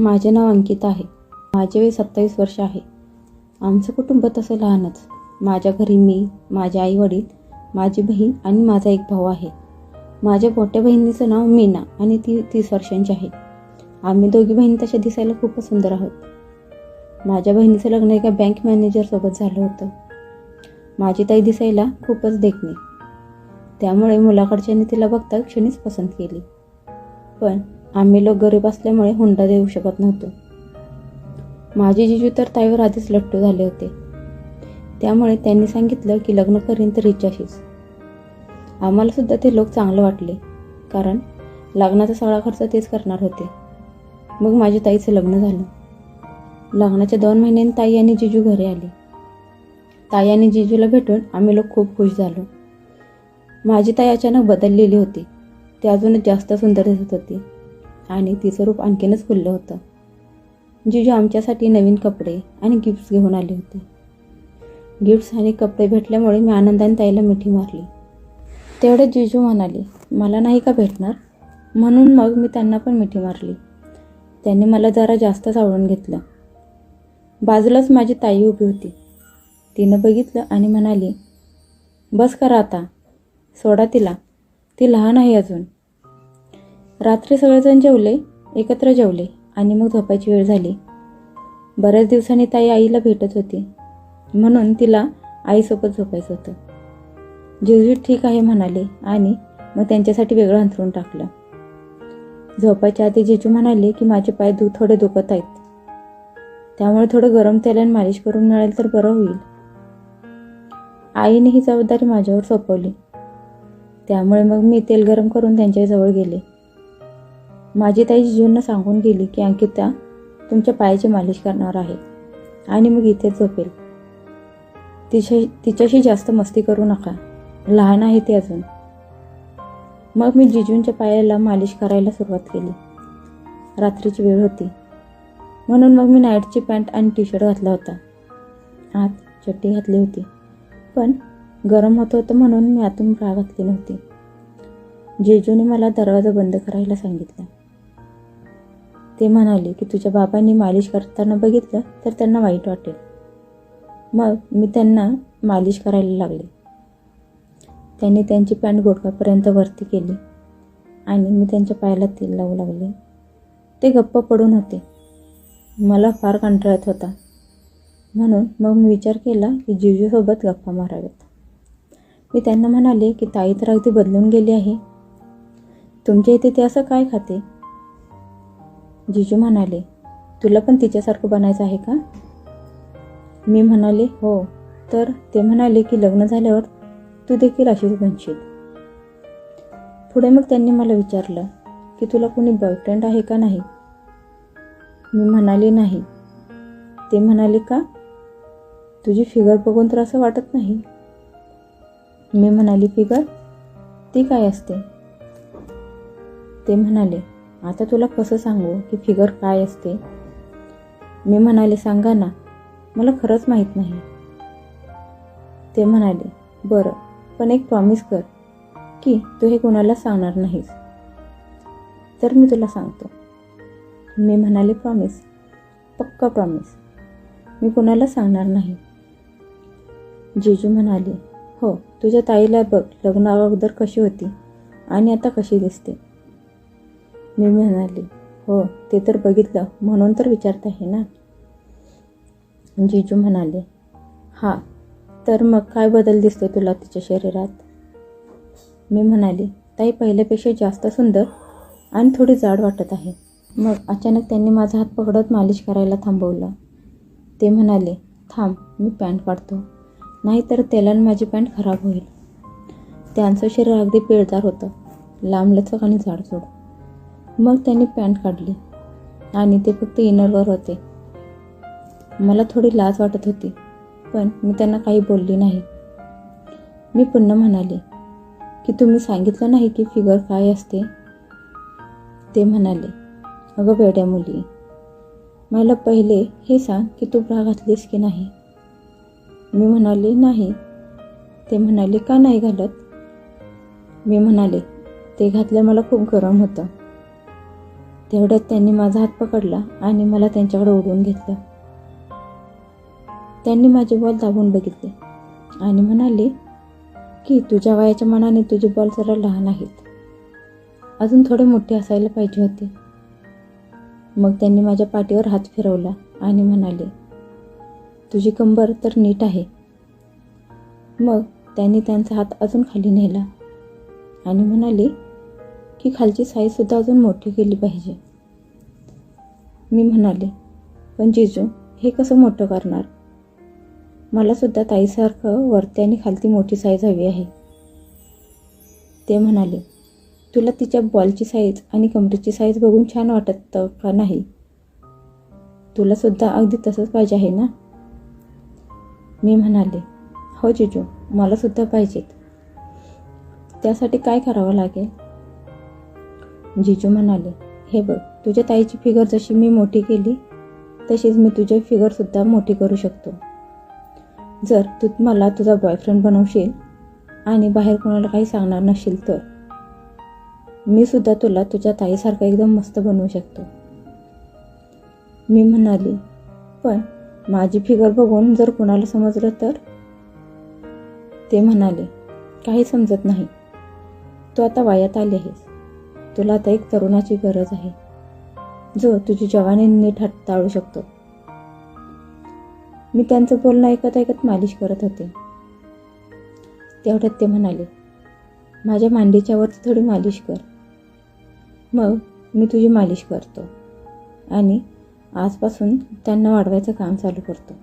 माझे नाव अंकिता आहे. माझे वय सत्तावीस वर्ष आहे. आमचं कुटुंब तसं लहानच. माझ्या घरी मी माझे आई वडील माझी बहीण आणि माझा एक भाऊ आहे. माझ्या मोठ्या बहिणीचं नाव मीना आणि ती तीस वर्षांची आहे. आम्ही दोघी बहिणी तशा दिसायला खूपच सुंदर आहोत. माझ्या बहिणीचं लग्न एका बँक मॅनेजरसोबत झालं होतं. माझी ताई दिसायला खूपच देखणी. त्यामुळे मुलाकडच्यांनी तिला बघता क्षणीच पसंत केली. पण आम्ही लोक गरीब असल्यामुळे हुंडा देऊ शकत नव्हतो. माझे जिजू तर ताईवर आधीच लट्टू झाले होते. त्यामुळे त्यांनी सांगितलं की लग्न करीन तर हिच्याशीच. आम्हाला सुद्धा ते लोक चांगलं वाटले कारण लग्नाचा सगळा खर्च तेच करणार होते. मग माझ्या ताईचं लग्न झालं. लग्नाच्या दोन महिन्यांनी ताई आणि जिजू घरी आले. ताई आणि जिजूला भेटून आम्ही लोक खूप खुश झालो. माझी ताई अचानक बदललेली होती. ती अजूनच जास्त सुंदर दिसत होती. आणि तिचं रूप आणखीनच खुललं होतं. जिजू आमच्यासाठी नवीन कपडे आणि गिफ्ट्स घेऊन आले होते. गिफ्ट्स आणि कपडे भेटल्यामुळे मी आनंदाने ताईला मिठी मारली. तेवढे जिजू म्हणाले मला नाही का भेटणार? म्हणून मग मी त्यांना पण मिठी मारली. त्यांनी मला जरा जास्तच आवडून घेतलं. बाजूलाच माझी ताई उभी होती. तिनं बघितलं आणि म्हणाली बस करा आता. सोडा तिला. ती लहान आहे अजून. रात्री सगळेजण जेवले एकत्र जेवले आणि मग झोपायची वेळ झाली. बऱ्याच दिवसांनी ताई आईला भेटत होती. म्हणून तिला आईसोबत झोपायचं होतं. जिजू ठीक आहे म्हणाले आणि मग त्यांच्यासाठी वेगळं अंथरून टाकलं. झोपायच्या आधी जिजू म्हणाले की माझे पाय दु थोडे दुखत आहेत. त्यामुळे थोडं गरम तेलाने मालिश करून मिळेल तर बरं होईल. आईने ही जबाबदारी माझ्यावर सोपवली. त्यामुळे मग मी तेल गरम करून त्यांच्याजवळ गेले. माझी ताई जिजूंना सांगून गेली की अंकिता तुमच्या पायाची मालिश करणार आहे. आणि मग इथेच झोपेल. तिच्या तिच्याशी जास्त मस्ती करू नका. लहान आहे ती अजून. मग मी जिजूंच्या पायाला मालिश करायला सुरुवात केली. रात्रीची वेळ होती. म्हणून मग मी नाईटची पॅन्ट आणि टी शर्ट घातला होता. आत चड्डी घातली होती. पण गरम होत होतं म्हणून मी आतून राग घातली नव्हती. जेजूने मला दरवाजा बंद करायला सांगितला. ते म्हणाले की तुझ्या बाबांनी मालिश करताना बघितलं तर त्यांना वाईट वाटेल. मग मी त्यांना मालिश करायला लागले. त्यांनी त्यांची पॅन्ट गोडकापर्यंत वरती केली आणि मी त्यांच्या पायाला तेल लावू लागले. ते गप्प पडून होते. मला फार कंटाळत होता. म्हणून मग मी विचार केला की जिजूसोबत गप्पा माराव्यात. मी त्यांना म्हणाले की ताई तर अगदी बदलून गेली आहे. तुमच्या इथे ते असं काय खाते? जिजू म्हणाले तुला पण तिच्यासारखं बनायचं आहे का? मी म्हणाले हो. तर ते म्हणाले की लग्न झाल्यावर तू देखील अशीच बनशील. पुढे मग त्यांनी मला विचारलं की तुला कोणी बॉयफ्रेंड आहे का नाही? मी म्हणाले नाही. ते म्हणाले का? तुझी फिगर बघून तर असं वाटत नाही. मी म्हणाली फिगर? ती काय असते? ते म्हणाले आता तुला कसं सांगू? की फिगर काय असते? मी म्हणाले सांगा ना. मला खरंच माहीत नाही. ते म्हणाले बरं पण एक प्रॉमिस कर की तू हे कोणाला सांगणार नाहीस. तर मी तुला सांगतो. मी म्हणाले प्रॉमिस पक्का प्रॉमिस मी कोणाला सांगणार नाही. जेजू म्हणाले हो तुझ्या ताईला बघ लग्न अगोदर कशी होती आणि आता कशी दिसते. मी म्हणाले हो ते तर बघितलं. म्हणून तर विचारत आहे ना? जिजू म्हणाले हां तर मग काय बदल दिसतो तुला तिच्या शरीरात? मी म्हणाले ताई पहिल्यापेक्षा जास्त सुंदर आणि थोडी जाड वाटत आहे. मग अचानक त्यांनी माझा हात पकडत मालिश करायला थांबवलं. ते म्हणाले थांब मी पॅन्ट काढतो. नाहीतर तेलाने माझी पॅन्ट खराब होईल. त्यांचं शरीर अगदी पिळदार होतं. लांबलचक आणि जाडजूड मग त्यांनी पॅन्ट काढली. आणि ते फक्त इनरवर होते. मला थोडी लाज वाटत होती पण मी त्यांना काही बोलली नाही. मी पुन्हा म्हणाले की तुम्ही सांगितलं नाही की फिगर काय असते? ते म्हणाले अगं बेड्या मुली मला पहिले हे सांग की तू ब्रा घातलीस की नाही? मी म्हणाले नाही. ते म्हणाले का नाही घालत? मी म्हणाले ते घातलं मला खूप गरम होतं. तेवढ्यात त्यांनी माझा हात पकडला आणि मला त्यांच्याकडे ओढून घेतलं. त्यांनी माझे बॉल दाबून बघितले आणि म्हणाले की तुझ्या वयाच्या मनाने तुझे बॉल जरा लहान आहेत. अजून थोडे मोठे असायला पाहिजे होते. मग त्यांनी माझ्या पाठीवर हात फिरवला आणि म्हणाले तुझी कंबर तर नीट आहे. मग त्यांनी त्यांचा हात अजून खाली नेला आणि म्हणाले की खालची साईजसुद्धा अजून मोठी केली पाहिजे. मी म्हणाले पण जिजू हे कसं मोठं करणार? मलासुद्धा ताईसारखं वरती आणि खालती मोठी साईज हवी आहे. ते म्हणाले तुला तिच्या बॉलची साईज आणि कमरेची साईज बघून छान वाटत का नाही? तुलासुद्धा अगदी तसंच पाहिजे आहे ना? मी म्हणाले हो जिजू मला सुद्धा पाहिजेत. त्यासाठी काय करावं लागेल? जिजू म्हणाले हे बघ तुझ्या ताईची फिगर जशी मी मोठी केली तशीच मी तुझी फिगरसुद्धा मोठी करू शकतो. जर तू मला तुझा बॉयफ्रेंड बनवशील आणि बाहेर कोणाला काही सांगणार नसेल तर मी सुद्धा तुला तुझ्या ताईसारखं एकदम मस्त बनवू शकतो. मी म्हणाली पण माझी फिगर बघून जर कोणाला समजलं तर? ते म्हणाले काही समजत नाही. तू आता वयात आली आहेस. तुला आता एक तरुणाची गरज आहे जो तुझी जवानी नीट हाताळू शकतो. मी त्यांचं बोलणं ऐकत ऐकत मालिश करत होते. तेवढ्यात ते म्हणाले माझ्या मांडीच्या वरती थोडी मालिश कर. मग मी तुझी मालिश करतो आणि आजपासून त्यांना वाढवायचं काम चालू करतो.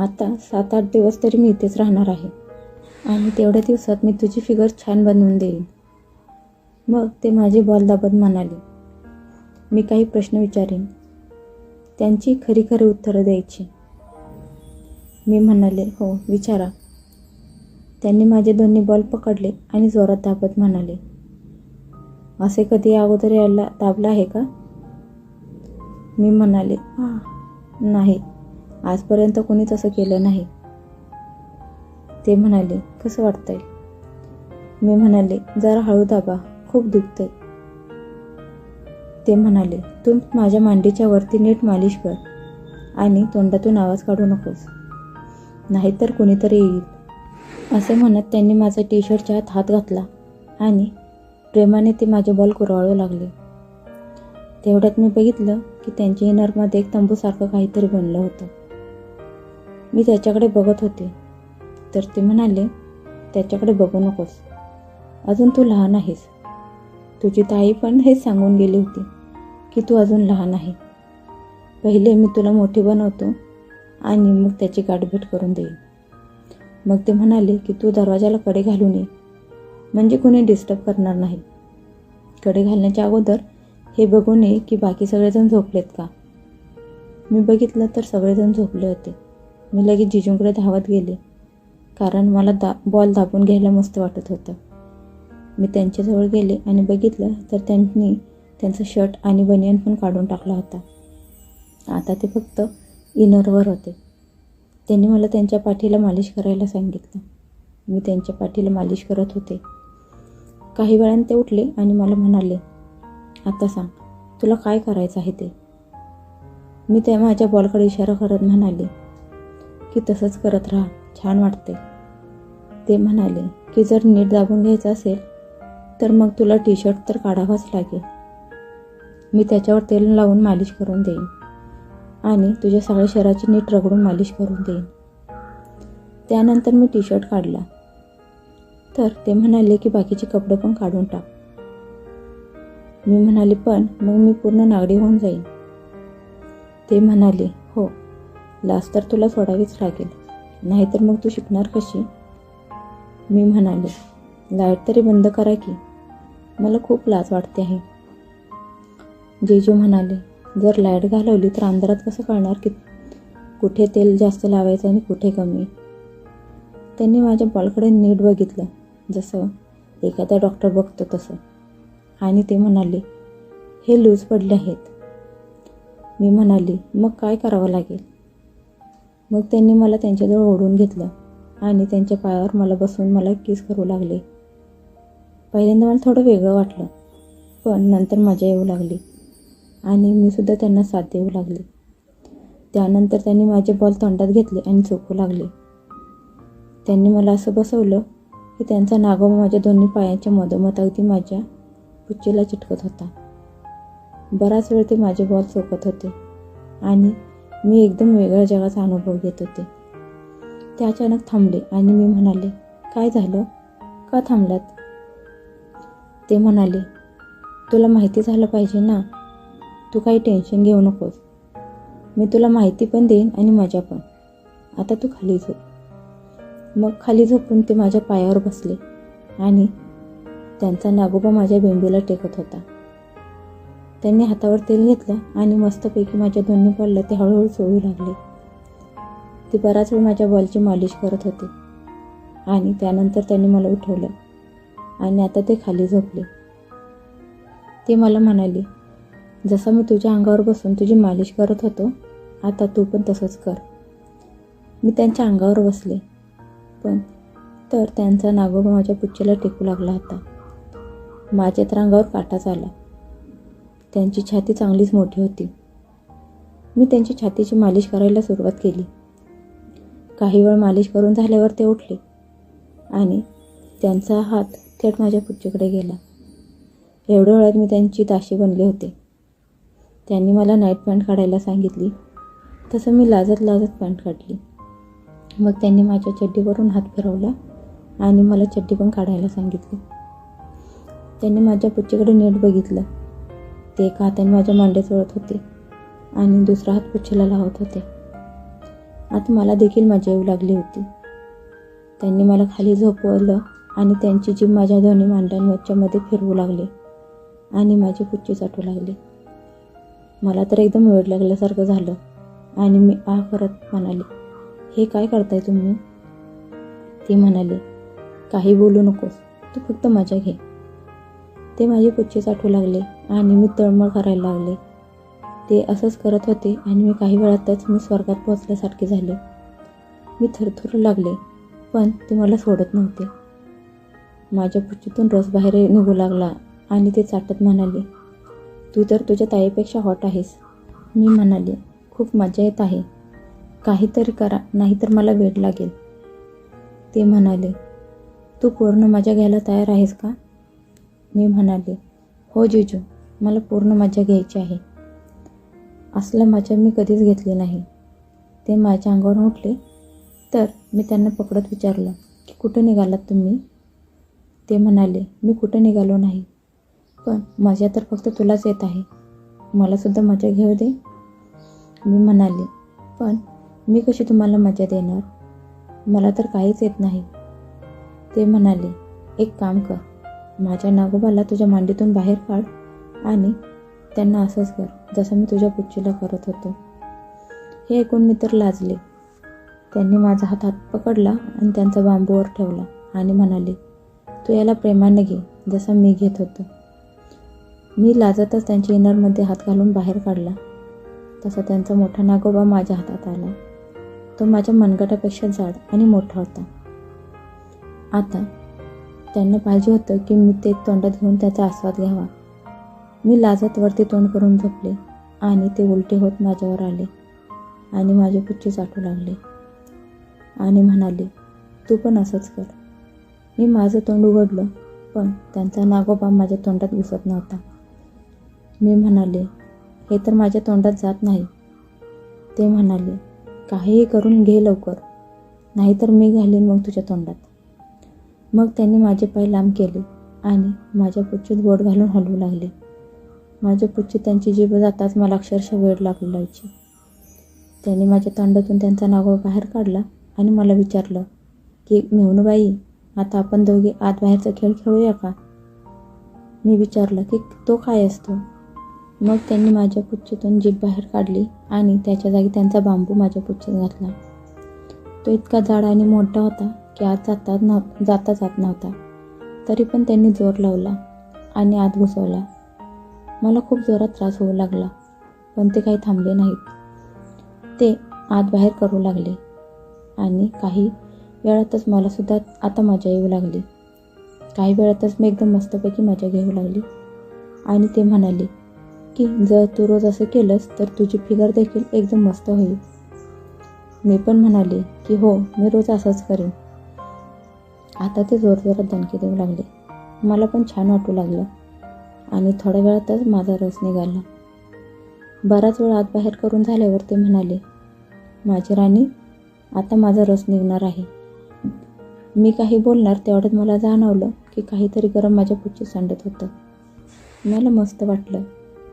आता सात आठ दिवस तरी मी इथेच राहणार आहे आणि तेवढ्या दिवसात मी तुझी फिगर छान बनवून देईन. मग ते माझे बॉल दाबत म्हणाले मी काही प्रश्न विचारेन. त्यांची खरी खरी उत्तरं द्यायची. मी म्हणाले हो विचारा. त्यांनी माझे दोन्ही बॉल पकडले आणि जोरात दाबत म्हणाले असे कधी अगोदर यायला दाबलं आहे का? मी म्हणाले नाही आजपर्यंत कोणी तसं केलं नाही. ते म्हणाले कसं वाटतंय? मी म्हणाले जरा हळू दाबा. खूप दुखतंय. ते म्हणाले तू माझ्या मांडीच्या वरती नीट मालिश कर आणि तोंडातून आवाज काढू नकोस. नाहीतर कोणीतरी येईल. असे म्हणत त्यांनी माझा टी शर्टच्या आत हात घातला आणि प्रेमाने ते माझे बॉल कुरवाळू लागले. तेवढ्यात मी बघितलं की त्यांच्या इनरमध्ये एक तंबूसारखं काहीतरी बनलं होतं. मी त्याच्याकडे बघत होते. तर ते म्हणाले त्याच्याकडे बघू नकोस. अजून तू लहान आहेस. तुझी ताई पण हेच सांगून गेली होती की तू अजून लहान आहे. पहिले मी तुला मोठी बनवतो आणि मग त्याची गाठभेट करून देईन. मग ते म्हणाले की तू दरवाजाला कडे घालून ये. म्हणजे कुणी डिस्टर्ब करणार नाही. कडे घालण्याच्या अगोदर हे बघून ये की बाकी सगळेजण झोपलेत का? मी बघितलं तर सगळेजण झोपले होते. मी लगेच जिजूंकडे धावत गेले. कारण मला दा बॉल दाबून घ्यायला मस्त वाटत होतं. मी त्यांच्याजवळ गेले आणि बघितलं तर त्यांनी त्यांचं शर्ट आणि बनियन पण काढून टाकला होता. आता ते फक्त इनरवर होते. त्यांनी मला त्यांच्या पाठीला मालिश करायला सांगितलं. मी त्यांच्या पाठीला मालिश करत होते. काही वेळाने ते उठले आणि मला म्हणाले आता सांग तुला काय करायचं आहे ते? मी त्या माझ्या बॉलकडे इशारा करत म्हणाले की तसंच करत राहा छान वाटते ते म्हणाले की जर नीट दाबून घ्यायचं असेल तर मग तुला टी शर्ट तर काढावाच लागेल. मी त्याच्यावर तेल लावून मालिश करून देईन. आणि तुझ्या सगळ्या शरीराची नीट रगडून मालिश करून देईन. त्यानंतर मी टी शर्ट काढला. तर ते म्हणाले की बाकीचे कपडे पण काढून टाक. मी म्हणाले पण मग मी पूर्ण नागडी होऊन जाईन. ते म्हणाले हो लास्ट तर तुला सोडावीच लागेल. नाहीतर मग तू शिकणार कशी? मी म्हणाले लाइट तरी बंद करा की. मला खूप लाज वाटते आहे. जेजू म्हणाले जर लाइट घालवली तर अंधारात कसं कळणार की कुठे तेल जास्त लावायचं आणि कुठे कमी? त्यांनी माझ्या बॉलकडे नीट बघितलं. जसं एखादा डॉक्टर बघतो तसं. आणि ते म्हणाले हे लूज पडले आहेत. मी म्हणाली मग काय करावं लागेल? मग त्यांनी मला त्यांच्याजवळ ओढून घेतलं आणि त्यांच्या पायावर मला बसून मला किस करू लागले. पहिल्यांदा मला थोडं वेगळं वाटलं पण नंतर मजा येऊ लागली. आणि मी सुद्धा त्यांना साथ देऊ लागले. त्यानंतर त्यांनी माझे बॉल तोंडात घेतले आणि चोखू लागले. त्यांनी मला असं बसवलं की त्यांचा नागोबा माझ्या दोन्ही पायांच्या मधोमध अगदी माझ्या पुच्चीला चिटकत होता. बराच वेळ ते माझे बॉल चोकत होते आणि मी एकदम वेगळ्या जगाचा अनुभव घेत होते. ते अचानक थांबले आणि मी म्हणाले काय झालं? का थांबलात? ते म्हणाले तुला माहिती झालं पाहिजे ना? तू काही टेन्शन घेऊ नकोस. मी तुला माहिती पण देईन आणि मजा पण. आता तू खाली झोप. मग खाली झोपून ते माझ्या पायावर बसले आणि त्यांचा नागोबा माझ्या बेंबीला टेकत होता. त्यांनी हातावर तेल घेतलं आणि मस्तपैकी माझ्या दोन्ही बॉलला ते हळूहळू चोळू लागले. ते बराच वेळ माझ्या बॉलची मालिश करत होते आणि त्यानंतर त्यांनी मला उठवलं. आणि आता ते खाली झोपले. ते मला म्हणाले जसं मी तुझ्या अंगावर बसून तुझी मालिश करत होतो आता तू पण तसंच कर. मी त्यांच्या अंगावर बसले पण तर त्यांचा नागोबा माझ्या पुच्छेला टेकू लागला होता. माझ्या तर अंगावर काटाच आला त्यांची छाती चांगलीच मोठी होती. मी त्यांची छातीची मालिश करायला सुरुवात केली. काही वेळ मालिश करून झाल्यावर ते उठले आणि त्यांचा हात थेट माझ्या पुच्चीकडे गेला. एवढ्या वेळात मी त्यांची ताशी बनले होते. त्यांनी मला नाईट पॅन्ट काढायला सांगितली. तसं मी लाजत लाजत पॅन्ट काढली. मग त्यांनी माझ्या चड्डीवरून हात फिरवला आणि मला चड्डी पण काढायला सांगितली. त्यांनी माझ्या पुच्चीकडे नीट बघितलं. ते एका हाताने माझ्या मांडे चोळत होते आणि दुसरा हात पुच्छेला लावत होते. आता मला देखील मजा येऊ लागली होती. त्यांनी मला खाली झोपवलं आणि त्यांची जीभ माझ्या दोन्ही मांड्यांवरच्यामध्ये फिरवू लागले आणि माझी पुच्ची चाटू लागली. मला तर एकदम वेळ लागल्यासारखं झालं आणि मी आ करत म्हणाली हे काय करताय तुम्ही? ते म्हणाले काही बोलू नकोस तू फक्त मजा घे. ते माझी पुच्ची चाटू लागले आणि मी तळमळ करायला लागले. ते असंच करत होते आणि मी काही वेळातच मी स्वर्गात पोहोचल्यासारखे झाले. मी थरथरू लागले पण ते मला सोडत नव्हते. माझ्या पुच्चीतून रस बाहेर निघू लागला आणि ते चाटत म्हणाले तू तर तुझ्या ताईपेक्षा हॉट आहेस. मी म्हणाले खूप मजा येत आहे. काहीतरी करा नाहीतर मला वेळ लागेल. ते म्हणाले तू पूर्ण मजा घ्यायला तयार आहेस का? मी म्हणाले हो जिजू मला पूर्ण मजा घ्यायची आहे. असलं मजा मी कधीच घेतली नाही. ते माझ्या अंगावर उठले. तर मी त्यांना पकडत विचारलं की कुठं निघालात तुम्ही? ते म्हणाले मी कुठं निघालो नाही. पण मजा तर फक्त तुलाच येत आहे. मलासुद्धा मजा घेऊ दे. मी म्हणाले पण मी कशी तुम्हाला मजा देणार? मला तर काहीच येत नाही. ते म्हणाले एक काम कर. माझ्या नागोबाला तुझ्या मांडीतून बाहेर काढ आणि त्यांना असंच कर जसं मी तुझ्या पुच्चीला करत होतो. हे ऐकून मी तर लाजले. त्यांनी माझा हात हात पकडला आणि त्यांचा बांबूवर ठेवला आणि म्हणाले तू याला प्रेमाने घे जसा मी घेत होतो. मी लाजतच त्यांच्या इनरमध्ये हात घालून बाहेर काढला. तसा त्यांचा मोठा नागोबा माझ्या हातात आला. तो माझ्या मनगटापेक्षा जाड आणि मोठा होता. आता त्यांना पाहिजे होतं की मी ते तोंडात घेऊन त्याचा आस्वाद घ्यावा. मी लाजत वरती तोंड करून झोपले आणि ते उलटे होत माझ्यावर आले आणि माझे पुच्चे चाटू लागले. आणि म्हणाले तू पण असंच कर. मी माझं तोंड उघडलं पण त्यांचा नागोबा माझ्या तोंडात घुसत नव्हता. मी म्हणाले हे तर माझ्या तोंडात जात नाही. ते म्हणाले काहीही करून घे लवकर नाहीतर मी घालीन मग तुझ्या तोंडात. मग त्यांनी माझे पाय लांब केले आणि माझ्या पुच्छीत बोट घालून हलवू लागले. माझ्या पुच्छीत त्यांची जीभ जाताच मला अक्षरशः वेळ लागू लागायची. त्यांनी माझ्या तोंडातून त्यांचा नागोबा बाहेर काढला आणि मला विचारलं की मेहनूबाई आता आपण दोघे आत बाहेरचा खेळ खेळूया का? मी विचारलं की तो काय असतो? मग त्यांनी माझ्या पुच्छेतून जीभ बाहेर काढली आणि त्याच्या जागी त्यांचा बांबू माझ्या पुच्छेत घातला. तो इतका जाड आणि मोठा होता की आत जाता नव्ह जाता जात नव्हता. तरी पण त्यांनी जोर लावला आणि आत घुसवला. मला खूप जोरात त्रास होऊ लागला पण ते काही थांबले नाहीत. ते आत बाहेर करू लागले आणि काही वेळातच मलासुद्धा आता मजा येऊ लागली. काही वेळातच मी एकदम मस्तपैकी मजा घेऊ लागली. आणि ते म्हणाले की जर तू रोज असं केलंस तर तुझी फिगर देखील एकदम मस्त होईल. मी पण म्हणाले की हो मी रोज असंच करेन. आता ते जोरजोरात दणके देऊ लागले. मला पण छान वाटू लागलं. आणि थोड्या वेळातच माझा रस निघाला. बराच वेळ आत बाहेर करून झाल्यावर ते म्हणाले माझी राणी आता माझा रस निघणार आहे. मी काही बोलणार तेवढ्यात मला जाणवलं की काहीतरी गरम माझ्या पुढची सांडत होतं. मला मस्त वाटलं.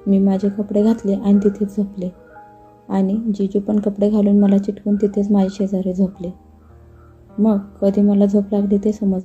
मी माझे कपडे घातले आणि तिथेच झोपले. आणि जिजू पण कपडे घालून मला चिटकून तिथेच माझ्या शेजारी झोपले. मग कधी मला झोप लागली ते समज